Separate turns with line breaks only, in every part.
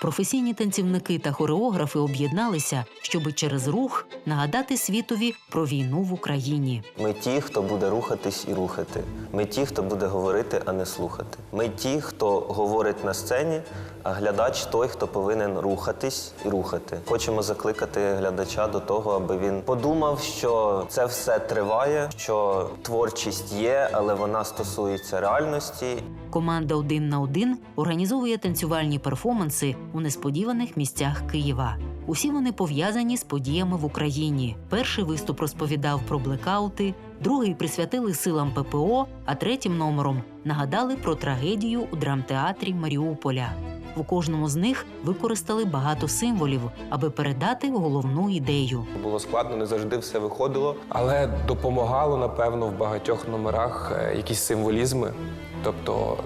Професійні танцівники та хореографи об'єдналися, щоб через рух нагадати світові про війну в Україні.
Ми ті, хто буде рухатись і рухати. Ми ті, хто буде говорити, а не слухати. Ми ті, хто говорить на сцені, а глядач той, хто повинен рухатись і рухати. Хочемо закликати глядача до того, аби він подумав, що це все триває, що творчість є, але вона стосується реальності.
Команда один на один організовує танцювальні перформанси у несподіваних місцях Києва. Усі вони пов'язані з подіями в Україні. Перший виступ розповідав про блекаути, другий присвятили силам ППО, а третім номером нагадали про трагедію у драмтеатрі Маріуполя. У кожному з них використали багато символів, аби передати головну ідею.
Було складно, не завжди все виходило, але допомагало, напевно, в багатьох номерах е, якісь символізми, тобто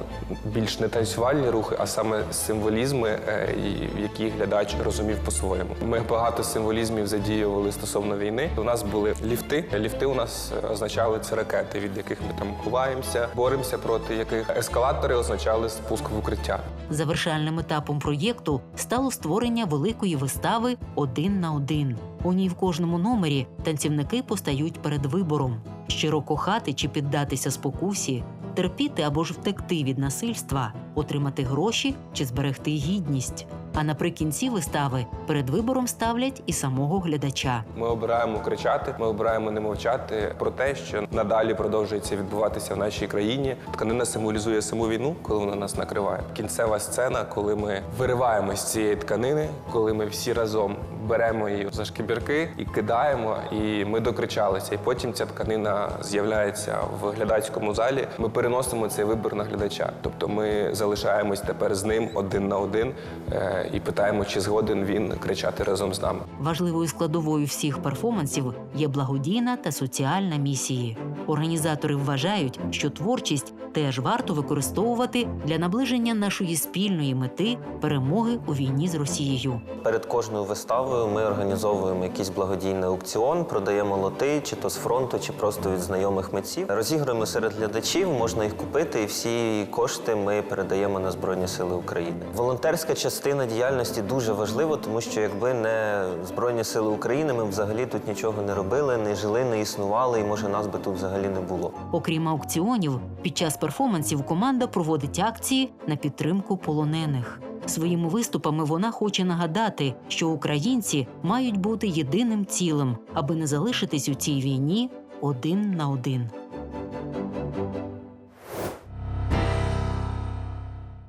більш не танцювальні рухи, а саме символізми, е, які глядач розумів по-своєму. Ми багато символізмів задіювали стосовно війни. У нас були ліфти. Ліфти у нас е, означали це ракети, від яких ми там ховаємося, боремося проти яких ескалатори означали спуск в укриття.
Завершальним етапом проєкту стало створення великої вистави один на один. У ній в кожному номері танцівники постають перед вибором: щиро кохати чи піддатися спокусі, терпіти або ж втекти від насильства, отримати гроші чи зберегти гідність. А наприкінці вистави перед вибором ставлять і самого глядача.
Ми обираємо кричати, ми обираємо не мовчати про те, що надалі продовжується відбуватися в нашій країні. Тканина символізує саму війну, коли вона нас накриває. Кінцева сцена, коли ми вириваємось з цієї тканини, коли ми всі разом беремо її за шкібірки і кидаємо, і ми докричалися. І потім ця тканина з'являється в глядацькому залі. Ми переносимо цей вибір на глядача. Тобто ми залишаємось тепер з ним один на один е, і питаємо, чи згоден він кричати разом з нами.
Важливою складовою всіх перформансів є благодійна та соціальна місії. Організатори вважають, що творчість теж варто використовувати для наближення нашої спільної мети перемоги у війні з Росією.
Перед кожною виставою ми організовуємо якийсь благодійний аукціон, продаємо лоти, чи то з фронту, чи просто від знайомих митців. Розігруємо серед глядачів, можна їх купити, і всі кошти ми передаємо на Збройні Сили України. Волонтерська частина діяльності дуже важлива, тому що якби не Збройні Сили України, ми б взагалі тут нічого не робили, не жили, не існували, і може нас би тут взагалі не було.
Окрім аукціонів, під час перформансів команда проводить акції на підтримку полонених. Своїми виступами вона хоче нагадати, що українці мають бути єдиним цілим, аби не залишитись у цій війні один на один.